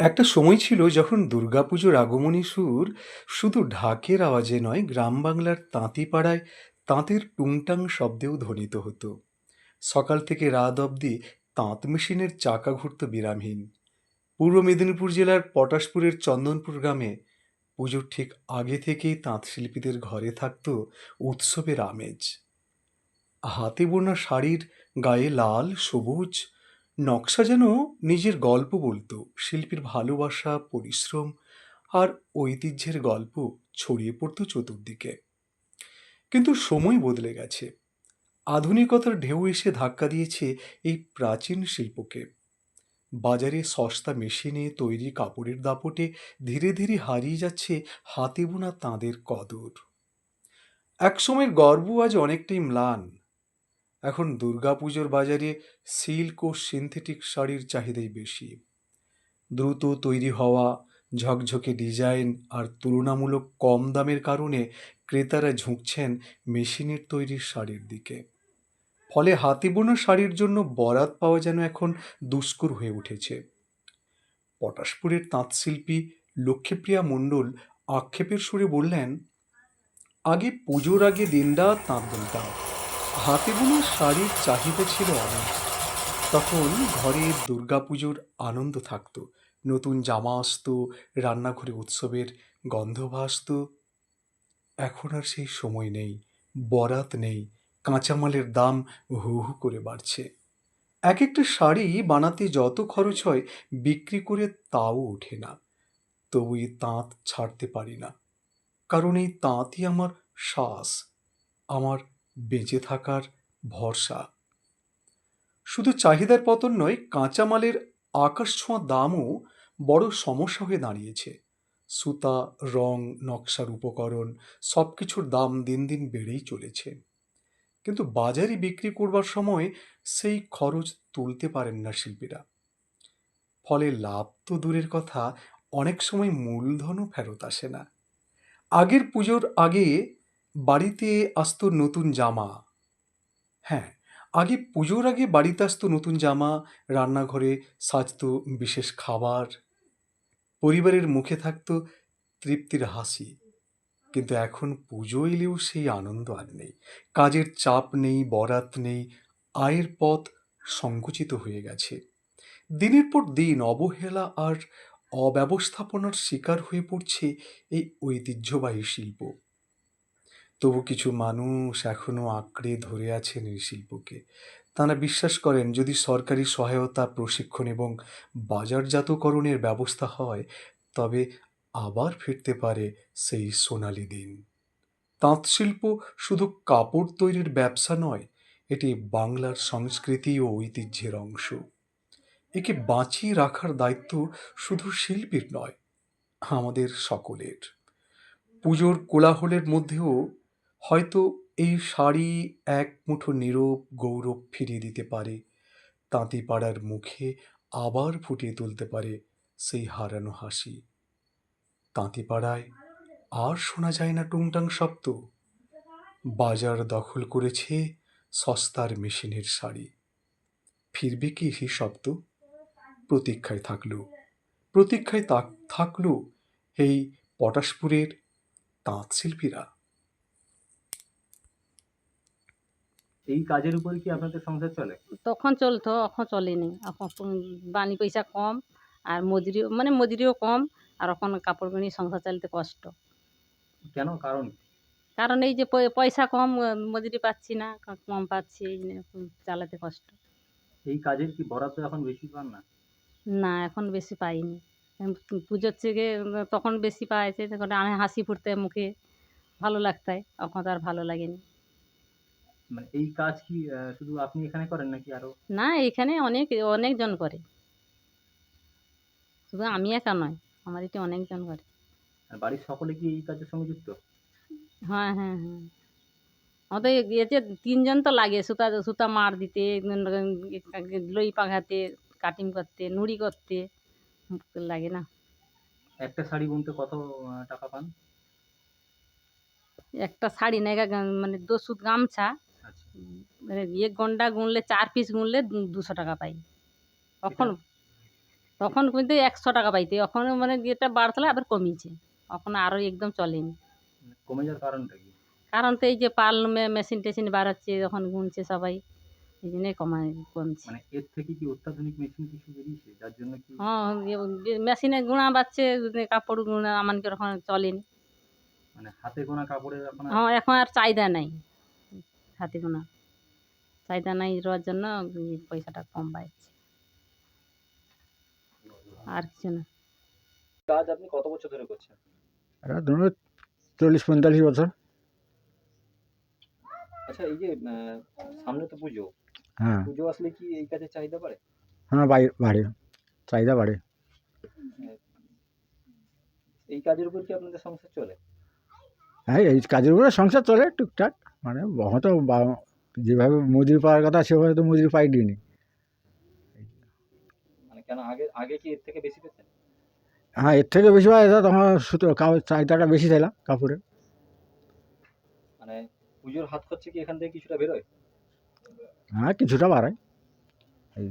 একটা সময় ছিল যখন দুর্গাপুজোর আগমনী সুর শুধু ঢাকের আওয়াজে নয়, গ্রাম বাংলার তাঁতিপাড়ায় তাঁতের টুংটাং শব্দেও ধ্বনিত হতো। সকাল থেকে রাত অবধি তাঁত মেশিনের চাকা ঘুরত বিরামহীন। পূর্ব মেদিনীপুর জেলার পটাশপুরের চন্দনপুর গ্রামে পুজোর ঠিক আগে থেকেই তাঁত শিল্পীদের ঘরে থাকত উৎসবের আমেজ। হাতে বোনা শাড়ির গায়ে লাল, সবুজ নকশা যেন নিজের গল্প বলতো, শিল্পীর ভালোবাসা, পরিশ্রম আর ঐতিহ্যের গল্প ছড়িয়ে পড়তো চতুর্দিকে। কিন্তু সময় বদলে গেছে। আধুনিকতার ঢেউ এসে ধাক্কা দিয়েছে এই প্রাচীন শিল্পকে। বাজারে সস্তা মেশিনে তৈরি কাপড়ের দাপটে ধীরে ধীরে হারিয়ে যাচ্ছে হাতে বোনা তাঁদের কদর। একসময়ের গর্ব আজ অনেকটাই ম্লান। এখন দুর্গাপুজোর বাজারে সিল্ক ও সিনথেটিক শাড়ির চাহিদাই বেশি। দ্রুত তৈরি হওয়া, ঝকঝকে ডিজাইন আর তুলনামূলক কম দামের কারণে ক্রেতারা ঝুঁকছেন মেশিনের তৈরি শাড়ির দিকে। ফলে হাতে বোনা শাড়ির জন্য বরাত পাওয়া যেন এখন দুষ্কর হয়ে উঠেছে। পটাশপুরের তাঁতশিল্পী লক্ষ্মীপ্রিয়া মণ্ডল আক্ষেপের সুরে বললেন, আগে পুজোর আগে দিনরাত তাঁত বুনতাম। হাতে বোনা শাড়ির চাহিদা ছিল অনেক। তখন ঘরে দুর্গাপুজোর আনন্দ থাকতো, নতুন জামা আসতো, রান্নাঘরে উৎসবের গন্ধ ভাসত। এখন আর সেই সময় নেই, বরাত নেই, কাঁচামালের দাম হু হু করে বাড়ছে। এক একটা শাড়ি বানাতে যত খরচ হয়, বিক্রি করে তাও ওঠে না। তবু এই তাঁত ছাড়তে পারি না, কারণ এই তাঁতই আমার শ্বাস আমার বেঁচে থাকার ভরসা। শুধু চাহিদার পতন নয়, কাঁচামালের আকাশ ছোঁয়া দামও বড় সমস্যা হয়ে দাঁড়িয়েছে। সুতা, রং, নকশার উপকরণ সব কিছুর দাম দিন দিন বেড়েই চলেছে। কিন্তু বাজারে বিক্রি করবার সময় সেই খরচ তুলতে পারেন না শিল্পীরা। ফলে লাভ তো দূরের কথা, অনেক সময় মূলধনও ফেরত আসে না। আগের পুজোর আগে বাড়িতে আসতো নতুন জামা। হ্যাঁ আগে পুজোর আগে বাড়িতে আসতো নতুন জামা, রান্নাঘরে সাজতো বিশেষ খাবার। পরিবারের মুখে থাকতো তৃপ্তির হাসি। কিন্তু এখন পুজো এলেও সেই আনন্দ আর নেই। কাজের চাপ নেই, বরাত নেই, আয়ের পথ সংকুচিত হয়ে গেছে। দিনের পর দিন অবহেলা আর অব্যবস্থাপনার শিকার হয়ে পড়ছে এই ঐতিহ্যবাহী শিল্প। তবু কিছু মানুষ এখনও আঁকড়ে ধরে আছেন এই শিল্পকে। তাঁরা বিশ্বাস করেন, যদি সরকারি সহায়তা, প্রশিক্ষণ এবং বাজারজাতকরণের ব্যবস্থা হয়, তবে আবার ফিরতে পারে সেই সোনালি দিন। তাঁত শিল্প শুধু কাপড় তৈরির ব্যবসা নয়, এটি বাংলার সংস্কৃতি ও ঐতিহ্যের অংশ। একে বাঁচিয়ে রাখার দায়িত্ব শুধু শিল্পীর নয়, আমাদের সকলের। পুজোর কোলাহলের মধ্যেও হয়তো এই শাড়ি এক মুঠো নীরব গৌরব ফিরিয়ে দিতে পারে তাঁতিপাড়ার মুখে আবার ফুটিয়ে তুলতে পারে সেই হারানো হাসি। তাঁতিপাড়ায় আর শোনা যায় না টুংটাং শব্দ। বাজার দখল করেছে সস্তার মেশিনের শাড়ি। ফিরবে কি সেই শব্দ? প্রতীক্ষায় থাকল, প্রতীক্ষায় তাক- থাকল এই পটাশপুরের তাঁত শিল্পীরা। এই কাজের উপরে কি আপনাদের সংসার চলে? তখন চলতো এখন চলেনি। এখন বানি পয়সা কম আর মজুরিও মানে মজুরিও কম আর এখন কাপড় বিনি সংসার চালাতে কষ্ট। কেন? কারণ? কারণ এই যে পয়সা কম মজুরি পাচ্ছি না কম পাচ্ছি এই চালাতে কষ্ট। এই কাজের কি বরাদ্দ এখন বেশি পান না? না এখন বেশি পাইনি। পুজোর থেকে তখন বেশি পাইছে তখন আমি হাসি ফুটতে মুখে ভালো লাগতায় এখন তো আর ভালো লাগেনি। মানে এই কাজ কি আহ, শুধু আপনি এখানে করেন নাকি আরও? না এখানে অনেক অনেকজন করে। শুধু আমি একা নয় আমার এটি অনেকজন করে। আর বাড়ির সকলে কি এই কাজের সঙ্গে যুক্ত? হ্যাঁ হ্যাঁ হ্যাঁ। আমাদের এতে তিনজন তো লাগে সুতা সুতা মার দিতে লই পাঘাতে কাটিং করতে নুড়ি করতে লাগে না। একটা শাড়ি বুনতে কত আহ, টাকা পান? একটা শাড়ি নেগা মানে দোসুত গামছা মানে ইয়ে গন্ডা গুনলে চার পিস গুনলে দুশো টাকা পাই। কখন তখন কিন্তু একশো টাকা পাইতে। এখন মানে যেটা বাড়তলে আবার কমিয়েছে। এখন আরও একদম চলেনি। মানে কমে যাওয়ার কারণটা কি? কারণ তো এই যে পাল মেশিন টেশিন বাড়াচ্ছে যখন গুনছে সবাই এই জন্যই কমায় কমছে। মানে এর থেকে কি অত্যাধুনিক মেশিন কিছু বেরিয়েছে? যার জন্য কি হ্যাঁ মেশিনে গুঁড়া বাচ্ছে কাপড় গুঁড়া আমানকে ওখানে চলেনি। মানে হাতে গোনা কাপড়ের এখন হ্যাঁ এখন আর চাহিদা নাই। হাতে গোনা চাহিদা নাই রোয়ার জন্য পয়সাটা কম পাচ্ছে আর কিছু না। কাজ আপনি কত বছর ধরে করছেন? এটা ধরুন চল্লিশ পঁয়তাল্লিশ বছর। আচ্ছা এই যে সামনে তো পুজো। হ্যাঁ। পুজো আসলে কি এই কাজের চাহিদা বাড়ে? হ্যাঁ বাড়ে বাড়ে। চাহিদা বাড়ে। এই কাজের উপর কি আপনাদের সংসার চলে? হ্যাঁ এই কাজের উপরে সংসার চলে টুকটাক। মানে হয়তো বা- যেভাবে মজুরি পাওয়ার কথা সেভাবে তো মজুরি পাই দিইনি মানে কেন আগে আগে কি এর থেকে বেশি হ্যাঁ এর থেকে বেশি পাওয়া যেত তখন সুতো চাহিদাটা বেশি ছিল কাপড়ের। মানে পুজোর হাত খরচা কি এখান থেকে কিছুটা বেরোয়? হ্যাঁ কিছুটা বাড়ায়। এই